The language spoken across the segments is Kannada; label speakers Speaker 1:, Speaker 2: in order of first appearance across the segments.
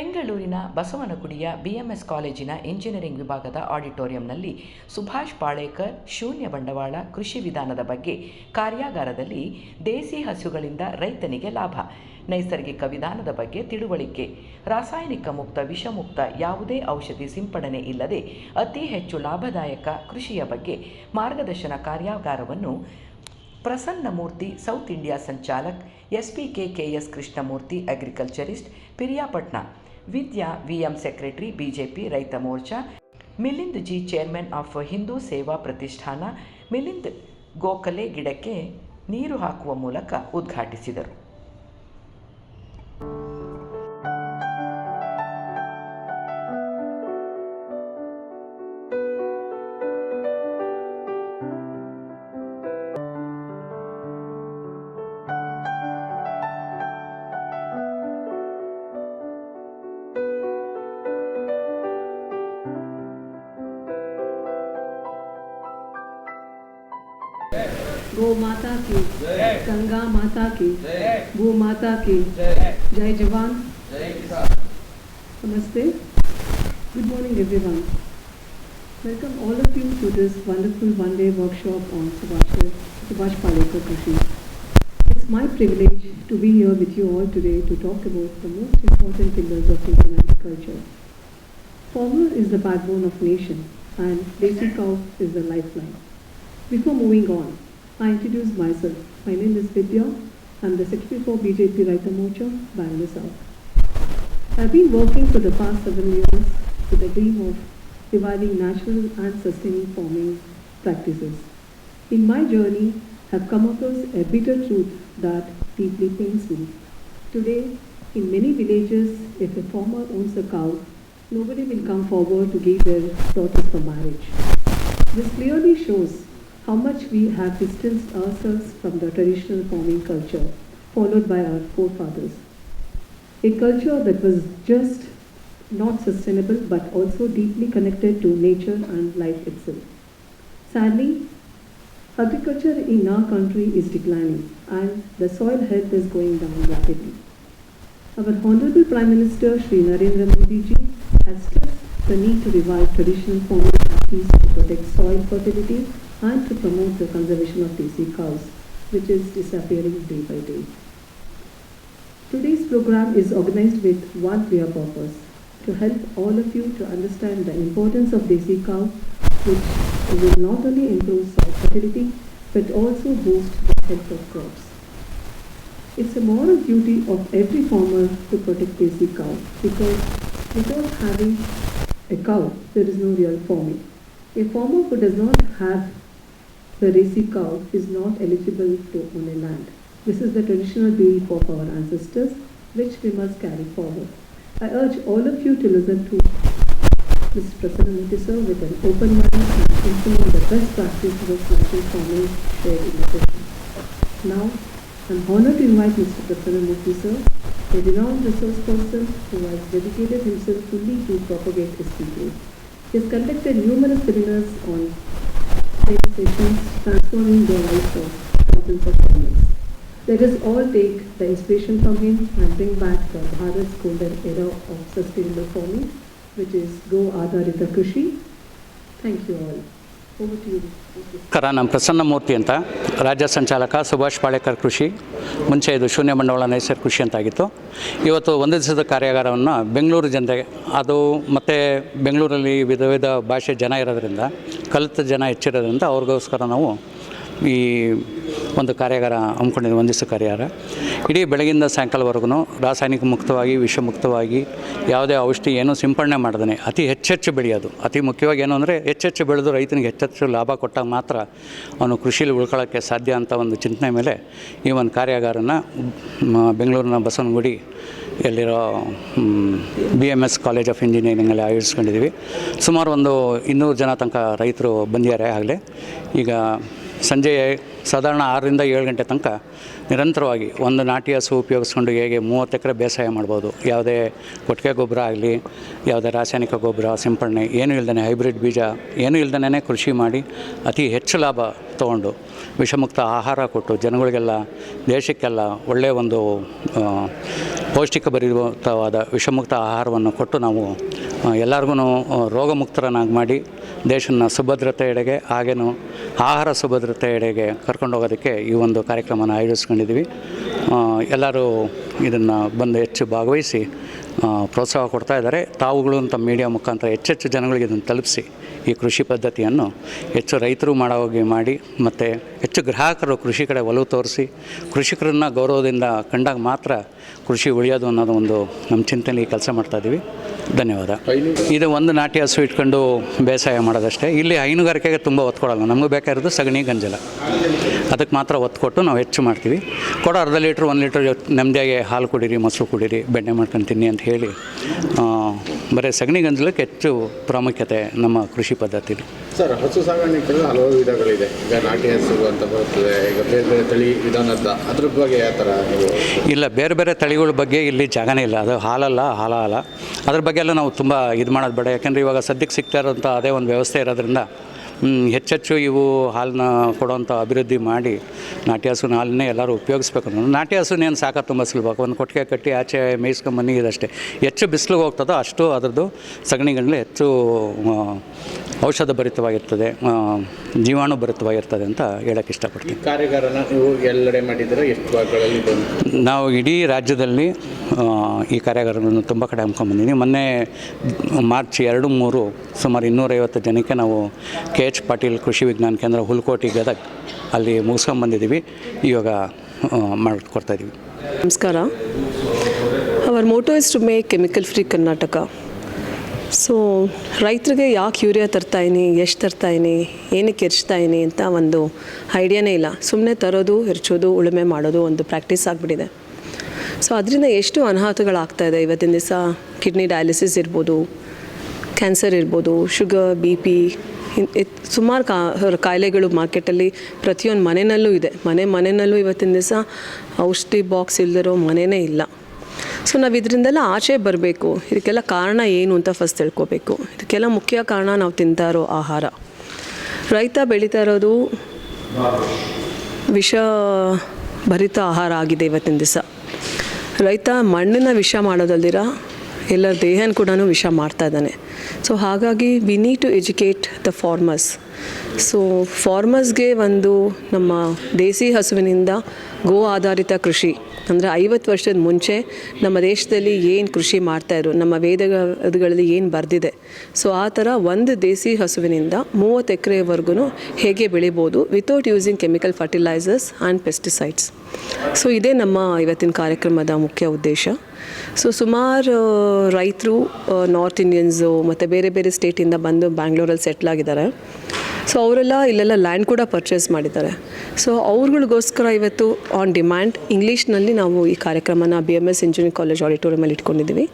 Speaker 1: ಬೆಂಗಳೂರಿನ ಬಸವನಗುಡಿಯ ಬಿಎಂಎಸ್ ಕಾಲೇಜಿನ ಇಂಜಿನಿಯರಿಂಗ್ ವಿಭಾಗದ ಆಡಿಟೋರಿಯಂನಲ್ಲಿ ಸುಭಾಷ್ ಪಾಳೇಕರ್, ಶೂನ್ಯ ಬಂಡವಾಳ, ಕೃಷಿ ವಿಧಾನದ ಬಗ್ಗೆ ಕಾರ್ಯಾಗಾರದಲ್ಲಿ ದೇಸಿ ಹಸುಗಳಿಂದ ರೈತನಿಗೆ ಲಾಭ. ನೈಸರ್ಗಿಕ ವಿಧಾನದ ಬಗ್ಗೆ ತಿಳುವಳಿಕೆ. ರಾಸಾಯನಿಕ ಮುಕ್ತ, ವಿಷಮುಕ್ತ, ಯಾವುದೇ ಔಷಧಿ ಸಿಂಪಡಣೆ ಇಲ್ಲದೆ ಅತಿ ಹೆಚ್ಚು ಲಾಭದಾಯಕ ಕೃಷಿಯ ಬಗ್ಗೆ ಮಾರ್ಗದರ್ಶನ ಕಾರ್ಯಾಗಾರವನ್ನು Prasannamurthy, south India ಸಂಚಾಲಕ್ S P K K S Krishnamurthy, agriculturist, Piriyapatna Vidya VM secretary BJP ರೈತ ಮೋರ್ಚಾ, ಮಿಲಿಂದ್ ಜಿ ಚೇರ್ಮನ್ ಆಫ್ ಹಿಂದೂ ಸೇವಾ ಪ್ರತಿಷ್ಠಾನ, ಮಿಲಿಂದ್ ಗೋಖಲೆ ಗಿಡಕ್ಕೆ ನೀರು ಹಾಕುವ ಮೂಲಕ ಉದ್ಘಾಟಿಸಿದರು.
Speaker 2: गो माता की गंगा माता की भू माता की जय जवान नमस्ते good morning everyone welcome all of you to this wonderful one day workshop on subhash subhash palekar krishi it's my privilege to be here with you all today to talk about the most important pillars of indian agriculture farmer is the backbone of nation and desi cow is the lifeline before moving on, I introduce myself. My name is Vidya. I'm the Secretary for BJP Raita Mocha, Bangalore South. I've been working for the past seven years with the dream of reviving natural and sustaining farming practices. In my journey, I've come across a bitter truth that deeply pains me. Today, in many villages, if a farmer owns a cow, nobody will come forward to give their daughters for marriage. This clearly shows how much we have distanced ourselves from the traditional farming culture followed by our forefathers. A culture that was just not sustainable but also deeply connected to nature and life itself. Sadly, agriculture in our country is declining and the soil health is going down rapidly. Our Honorable Prime Minister Sri Narendra Modi ji has stressed the need to revive traditional farming practices to protect soil fertility and to promote the conservation of desi cows, which is disappearing day by day. Today's program is organized with one clear purpose to help all of you to understand the importance of desi cow, which will not only improve soil fertility but also boost the health of crops. It's a moral duty of every farmer to protect desi cow because without having a cow, there is no real farming. A farmer who does not have the desi cow is not eligible to own a land. This is the traditional belief of our ancestors, which we must carry forward. I urge all of you to listen to Mr. Prasanna sir with an open mind and implement the best practices of natural farming shared in the session. Now, I'm honored to invite Mr. Prasanna Murthy sir, a renowned resource person who has dedicated himself fully to propagate his SPK. He has conducted numerous seminars on sessions transforming the lives of thousands of farmers. Let us all take the inspiration from him and bring back the Bharat's golden era of sustainable farming, which is Go Adharita Krishi. Thank you all.
Speaker 3: ಕರ ಪ್ರಸನ್ನ ಮೂರ್ತಿ ಅಂತ. ರಾಜ್ಯ ಸಂಚಾಲಕ ಸುಭಾಷ್ ಪಾಳೇಕರ್ ಕೃಷಿ. ಮುಂಚೆ ಇದು ಶೂನ್ಯ ಬಂಡವಾಳ ನೈಸರ್ ಕೃಷಿ ಅಂತಾಗಿತ್ತು. ಇವತ್ತು ಒಂದು ದಿವಸದ ಕಾರ್ಯಾಗಾರವನ್ನು ಬೆಂಗಳೂರು ಜನತೆಗೆ ಅದು ಮತ್ತು ಬೆಂಗಳೂರಲ್ಲಿ ವಿಧ ವಿಧ ಭಾಷೆ ಜನ ಇರೋದ್ರಿಂದ, ಕಲಿತ ಜನ ಹೆಚ್ಚಿರೋದ್ರಿಂದ ಅವ್ರಿಗೋಸ್ಕರ ನಾವು ಈ ಒಂದು ಕಾರ್ಯಾಗಾರ ಹಮ್ಮಿಕೊಂಡಿದೆ ಒಂದು ದಿವಸ ಕಾರ್ಯಾಗಾರ. ಇಡೀ ಬೆಳಗಿಂದ ಸಾಯಂಕಾಲವರೆಗೂ ರಾಸಾಯನಿಕ ಮುಕ್ತವಾಗಿ ವಿಷಮುಕ್ತವಾಗಿ ಯಾವುದೇ ಔಷಧಿ ಏನೂ ಸಿಂಪಡಣೆ ಮಾಡ್ದೇ ಅತಿ ಹೆಚ್ಚೆಚ್ಚು ಬೆಳೆಯೋದು ಅತಿ ಮುಖ್ಯವಾಗಿ ಏನು ಅಂದರೆ ಹೆಚ್ಚೆಚ್ಚು ಬೆಳೆದು ರೈತನಿಗೆ ಹೆಚ್ಚೆಚ್ಚು ಲಾಭ ಕೊಟ್ಟಾಗ ಮಾತ್ರ ಅವನು ಕೃಷಿಲಿ ಉಳ್ಕೊಳ್ಳೋಕ್ಕೆ ಸಾಧ್ಯ ಅಂತ ಒಂದು ಚಿಂತನೆ ಮೇಲೆ ಈ ಒಂದು ಕಾರ್ಯಾಗಾರನ ಬೆಂಗಳೂರಿನ Basavanagudi ಎಲ್ಲಿರೋ B M S college of ಇಂಜಿನಿಯರಿಂಗಲ್ಲಿ ಆಯೋಜಿಸ್ಕೊಂಡಿದ್ದೀವಿ. ಸುಮಾರು ಒಂದು ಇನ್ನೂರು ಜನ ತನಕ ರೈತರು ಬಂದಿದ್ದಾರೆ ಆಗಲೇ. ಈಗ ಸಂಜೆ ಸಾಧಾರಣ ಆರರಿಂದ ಏಳು ಗಂಟೆ ತನಕ ನಿರಂತರವಾಗಿ ಒಂದು ನಾಟಿ ಹಸು ಉಪಯೋಗಿಸ್ಕೊಂಡು ಹೇಗೆ ಮೂವತ್ತು ಎಕರೆ ಬೇಸಾಯ ಮಾಡ್ಬೋದು. ಯಾವುದೇ ಕೊಟ್ಟಿಗೆ ಗೊಬ್ಬರ ಆಗಲಿ, ಯಾವುದೇ ರಾಸಾಯನಿಕ ಗೊಬ್ಬರ, ಸಿಂಪಡಣೆ, ಏನೂ ಇಲ್ಲದೇ ಹೈಬ್ರಿಡ್ ಬೀಜ, ಏನೂ ಇಲ್ದೇ ಕೃಷಿ ಮಾಡಿ ಅತಿ ಹೆಚ್ಚು ಲಾಭ ತೊಗೊಂಡು ವಿಷಮುಕ್ತ ಆಹಾರ ಕೊಟ್ಟು ಜನಗಳಿಗೆಲ್ಲ, ದೇಶಕ್ಕೆಲ್ಲ ಒಳ್ಳೆಯ ಒಂದು ಪೌಷ್ಟಿಕ ಭರಿತವಾದ ವಿಷಮುಕ್ತ ಆಹಾರವನ್ನು ಕೊಟ್ಟು ನಾವು ಎಲ್ಲರಿಗೂ ರೋಗಮುಕ್ತರನ್ನಾಗಿ ಮಾಡಿ ದೇಶನ ಸುಭದ್ರತೆಯೆಡೆಗೆ, ಹಾಗೇನು ಆಹಾರ ಸುಭದ್ರತೆಯೆಡೆಗೆ ಕರ್ಕೊಂಡು ಹೋಗೋದಕ್ಕೆ ಈ ಒಂದು ಕಾರ್ಯಕ್ರಮನ ಆಯೋಜಿಸ್ಕೊಂಡಿದ್ದೀವಿ. ಎಲ್ಲರೂ ಇದನ್ನು ಬಂದು ಹೆಚ್ಚು ಭಾಗವಹಿಸಿ ಪ್ರೋತ್ಸಾಹ ಕೊಡ್ತಾ ಇದ್ದಾರೆ. ತಾವುಗಳು ಅಂತ ಮೀಡಿಯಾ ಮುಖಾಂತರ ಹೆಚ್ಚೆಚ್ಚು ಜನಗಳಿಗೆ ಇದನ್ನು ತಲುಪಿಸಿ. ಈ ಕೃಷಿ ಪದ್ಧತಿಯನ್ನು ಹೆಚ್ಚು ರೈತರು ಮಾಡೋ ಹಾಗೆ ಮಾಡಿ ಮತ್ತು ಹೆಚ್ಚು ಗ್ರಾಹಕರು ಕೃಷಿ ಕಡೆ ಒಲವು ತೋರಿಸಿ ಕೃಷಿಕರನ್ನು ಗೌರವದಿಂದ ಕಂಡಾಗ ಮಾತ್ರ ಕೃಷಿ ಉಳಿಯೋದು ಅನ್ನೋದು ಒಂದು ನಮ್ಮ ಚಿಂತನೆ ಕೆಲಸ ಮಾಡ್ತಾಯಿದ್ದೀವಿ ಧನ್ಯವಾದ. ಇದು ಒಂದು ನಾಟಿ ಹಸು ಇಟ್ಕೊಂಡು ಬೇಸಾಯ ಮಾಡೋದಷ್ಟೇ. ಇಲ್ಲಿ ಹೈನುಗಾರಿಕೆಗೆ ತುಂಬ ಒತ್ತು ಕೊಡಲ್ಲ. ನಮಗೆ ಬೇಕಾಗಿರೋದು ಸಗಣಿ ಗಂಜಲ. ಅದಕ್ಕೆ ಮಾತ್ರ ಒತ್ತು ಕೊಟ್ಟು ನಾವು ಹೆಚ್ಚು ಮಾಡ್ತೀವಿ. ಕೊಡೋ ಅರ್ಧ ಲೀಟ್ರ್ ಒಂದು ಲೀಟ್ರ್ ನೆಮ್ಮದಿಯಾಗಿ ಹಾಲು ಕುಡೀರಿ ಮೊಸರು ಕುಡೀರಿ ಬೆಣ್ಣೆ ಮಾಡ್ಕೊಂಡು ತಿನ್ನಿ ಅಂತ ಹೇಳಿ ಬರೀ ಸಗಣಿ ಗಂಜಲಕ್ಕೆ ಹೆಚ್ಚು ಪ್ರಾಮುಖ್ಯತೆ ನಮ್ಮ ಕೃಷಿ ಪದ್ಧತಿಲಿ.
Speaker 4: ಸರ್ ಹಸು ಸಾಗಾಣಿಕೆ ಹಲವು ವಿಧಗಳಿದೆ. ಈಗ ನಾಟಿ ಹಸು ಅಂತ ಬರುತ್ತದೆ ಈಗ ಬೇರೆ ಬೇರೆ ತಳಿ ವಿಧಾನದ ಅದ್ರ ಬಗ್ಗೆ ಯಾವ ಥರ
Speaker 3: ಇಲ್ಲ ಬೇರೆ ಬೇರೆ ತಳಿಗಳ ಬಗ್ಗೆ ಇಲ್ಲಿ ಜಾಗನೇ ಇಲ್ಲ. ಅದು ಹಾಲಲ್ಲ ಹಾಲ ಅಲ್ಲ ಅದ್ರ ಬಗ್ಗೆ ಎಲ್ಲ ನಾವು ತುಂಬ ಇದು ಮಾಡೋದು ಬೇಡ. ಯಾಕೆಂದರೆ ಇವಾಗ ಸದ್ಯಕ್ಕೆ ಸಿಗ್ತಾ ಇರೋಂಥ ಅದೇ ಒಂದು ವ್ಯವಸ್ಥೆ ಇರೋದ್ರಿಂದ ಹೆಚ್ಚೆಚ್ಚು ಇವು ಹಾಲನ್ನ ಕೊಡೋವಂಥ ಅಭಿವೃದ್ಧಿ ಮಾಡಿ ನಾಟಿ ಹಸುವಿನ ಹಾಲನ್ನೇ ಎಲ್ಲರೂ ಉಪಯೋಗಿಸ್ಬೇಕು ನಾಟಿ ಹಸುನೇನು ಸಾಕ ತುಂಬ ಸುಲಭ. ಒಂದು ಕೊಟ್ಟಿಗೆ ಕಟ್ಟಿ ಆಚೆ ಮೇಯಿಸ್ಕೊಂಬನ್ನಿ ಇದಷ್ಟೇ. ಹೆಚ್ಚು ಬಿಸಿಲಿಗೆ ಹೋಗ್ತದೋ ಅಷ್ಟು ಅದರದ್ದು ಸಗಣಿಗಳಲ್ಲಿ ಹೆಚ್ಚು ಔಷಧ ಭರಿತವಾಗಿರ್ತದೆ ಜೀವಾಣು ಭರಿತವಾಗಿರ್ತದೆ ಅಂತ ಹೇಳೋಕ್ಕೆ ಇಷ್ಟಪಡ್ತೀನಿ.
Speaker 4: ಈ ಕಾರ್ಯಾಗಾರನ ನೀವು ಎಲ್ಲೆಡೆ ಮಾಡಿದರೆ ಎಷ್ಟು ಭಾಗಗಳಲ್ಲಿ
Speaker 3: ನಾವು ಇಡೀ ರಾಜ್ಯದಲ್ಲಿ ಈ ಕಾರ್ಯಾಗಾರಗಳನ್ನು ತುಂಬ ಕಡೆ ಹಮ್ಕೊಂಡ್ಬಂದಿದ್ದೀವಿ ಮೊನ್ನೆ ಮಾರ್ಚ್ ಎರಡು ಮೂರು ಸುಮಾರು ಇನ್ನೂರೈವತ್ತು ಜನಕ್ಕೆ ನಾವು ಕೆ ಎಚ್ ಪಾಟೀಲ್ ಕೃಷಿ ವಿಜ್ಞಾನ ಕೇಂದ್ರ ಹುಲ್ಕೋಟಿ ಗದಗ್ ಅಲ್ಲಿ ಮುಗಿಸ್ಕೊಂಬಂದಿದ್ದೀವಿ ಇವಾಗ ಮಾಡಿಕೊಡ್ತಾಯಿದ್ದೀವಿ
Speaker 2: ನಮಸ್ಕಾರ. Our motto is to make chemical free Karnataka. So ರೈತರಿಗೆ ಯಾಕೆ ಯೂರಿಯಾ ತರ್ತಾಯಿನಿ ಎಷ್ಟು ತರ್ತಾಯಿನಿ ಏನಕ್ಕೆ ಎರ್ಚ್ತಾಯಿನಿ ಅಂತ ಒಂದು ಐಡಿಯಾನೇ ಇಲ್ಲ. ಸುಮ್ಮನೆ ತರೋದು ಹೆರ್ಚೋದು ಉಳುಮೆ ಮಾಡೋದು ಒಂದು ಪ್ರಾಕ್ಟೀಸ್ ಆಗಿಬಿಟ್ಟಿದೆ. ಸೊ ಅದರಿಂದ ಎಷ್ಟು ಅನಾಹುತಗಳಾಗ್ತಾಯಿದೆ ಇವತ್ತಿನ ದಿವಸ ಕಿಡ್ನಿ ಡಯಾಲಿಸಿಸ್ ಇರ್ಬೋದು ಕ್ಯಾನ್ಸರ್ ಇರ್ಬೋದು ಶುಗರ್ ಬಿ ಪಿ ಸುಮಾರು ಕಾ ಕಾಯಿಲೆಗಳು ಮಾರ್ಕೆಟಲ್ಲಿ ಪ್ರತಿಯೊಂದು ಮನೆಯಲ್ಲೂ ಇದೆ. ಮನೆ ಮನೆಯಲ್ಲೂ ಇವತ್ತಿನ ದಿವಸ ಔಷಧಿ ಬಾಕ್ಸ್ ಇಲ್ಲದಿರೋ ಮನೆಯೇ ಇಲ್ಲ. ಸೊ ನಾವು ಇದರಿಂದೆಲ್ಲ ಆಚೆ ಬರಬೇಕು. ಇದಕ್ಕೆಲ್ಲ ಕಾರಣ ಏನು ಅಂತ ಫಸ್ಟ್ ತಿಳ್ಕೊಬೇಕು. ಇದಕ್ಕೆಲ್ಲ ಮುಖ್ಯ ಕಾರಣ ನಾವು ತಿಂತಾ ಇರೋ ಆಹಾರ. ರೈತ ಬೆಳೀತಾ ಇರೋದು ವಿಷ ಭರಿತ ಆಹಾರ ಆಗಿದೆ ಇವತ್ತಿನ ದಿವಸ. ರೈತ ಮಣ್ಣನ್ನು ವಿಷ ಮಾಡೋದಲ್ದಿರ? ಎಲ್ಲರ ದೇಹನ ಕೂಡ ವಿಷ ಮಾಡ್ತಾ ಇದ್ದಾನೆ. ಸೊ ಹಾಗಾಗಿ we need to educate the farmers so ಫಾರ್ಮರ್ಸ್ಗೆ ಒಂದು ನಮ್ಮ ದೇಸಿ ಹಸುವಿನಿಂದ ಗೋ ಆಧಾರಿತ ಕೃಷಿ. ಅಂದರೆ ಐವತ್ತು ವರ್ಷದ ಮುಂಚೆ ನಮ್ಮ ದೇಶದಲ್ಲಿ ಏನು ಕೃಷಿ ಮಾಡ್ತಾಯಿದ್ರು ನಮ್ಮ ವೇದಗಳಲ್ಲಿ ಏನು ಬರೆದಿದೆ. ಸೊ ಆ ಥರ ಒಂದು ದೇಸಿ ಹಸುವಿನಿಂದ ಮೂವತ್ತು ಎಕರೆವರೆಗೂ ಹೇಗೆ ಬೆಳಿಬೋದು without using chemical fertilisers and pesticides so ಇದೇ ನಮ್ಮ ಇವತ್ತಿನ ಕಾರ್ಯಕ್ರಮದ ಮುಖ್ಯ ಉದ್ದೇಶ. ಸೊ ಸುಮಾರು ರೈತರು ನಾರ್ತ್ ಇಂಡಿಯನ್ಸು ಮತ್ತು ಬೇರೆ ಬೇರೆ ಸ್ಟೇಟಿಂದ ಬಂದು ಬ್ಯಾಂಗ್ಳೂರಲ್ಲಿ ಸೆಟ್ಲ್ ಆಗಿದ್ದಾರೆ. ಸೊ ಅವರೆಲ್ಲ ಇಲ್ಲೆಲ್ಲ ಲ್ಯಾಂಡ್ ಕೂಡ ಪರ್ಚೇಸ್ ಮಾಡಿದ್ದಾರೆ. ಸೊ ಅವ್ರಗಳಿಗೋಸ್ಕರ ಇವತ್ತು ಆನ್ ಡಿಮ್ಯಾಂಡ್ ಇಂಗ್ಲೀಷ್ನಲ್ಲಿ ನಾವು ಈ ಕಾರ್ಯಕ್ರಮನ B M S engineering college ಆಡಿಟೋರಿಯಮಲ್ಲಿ ಇಟ್ಕೊಂಡಿದ್ದೀವಿ.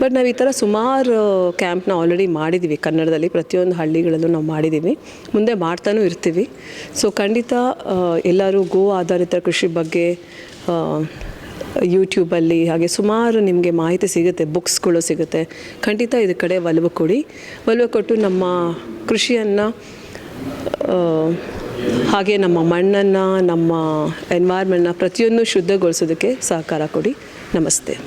Speaker 2: ಬಟ್ ನಾವು ಈ ಥರ ಸುಮಾರು ಕ್ಯಾಂಪ್ನ ಆಲ್ರೆಡಿ ಮಾಡಿದ್ದೀವಿ. ಕನ್ನಡದಲ್ಲಿ ಪ್ರತಿಯೊಂದು ಹಳ್ಳಿಗಳಲ್ಲೂ ನಾವು ಮಾಡಿದ್ದೀವಿ. ಮುಂದೆ ಮಾಡ್ತಾನೂ ಇರ್ತೀವಿ. ಸೊ ಖಂಡಿತ ಎಲ್ಲರೂ ಗೋ ಆಧಾರಿತ ಕೃಷಿ ಬಗ್ಗೆ ಯೂಟ್ಯೂಬಲ್ಲಿ ಹಾಗೆ ಸುಮಾರು ನಿಮಗೆ ಮಾಹಿತಿ ಸಿಗುತ್ತೆ ಬುಕ್ಸ್ಗಳು ಸಿಗುತ್ತೆ. ಖಂಡಿತ ಇದ್ರ ಕಡೆ ಒಲವು ಕೊಡಿ. ಒಲವು ಕೊಟ್ಟು ನಮ್ಮ ಕೃಷಿಯನ್ನು ಹಾಗೆ ನಮ್ಮ ಮಣ್ಣನ್ನು ನಮ್ಮ ಎನ್ವೈರ್ಮೆಂಟ್ನ ಪ್ರತಿಯೊಂದು ಶುದ್ಧಗೊಳಿಸೋದಕ್ಕೆ ಸಹಕಾರ ಕೊಡಿ. ನಮಸ್ತೆ.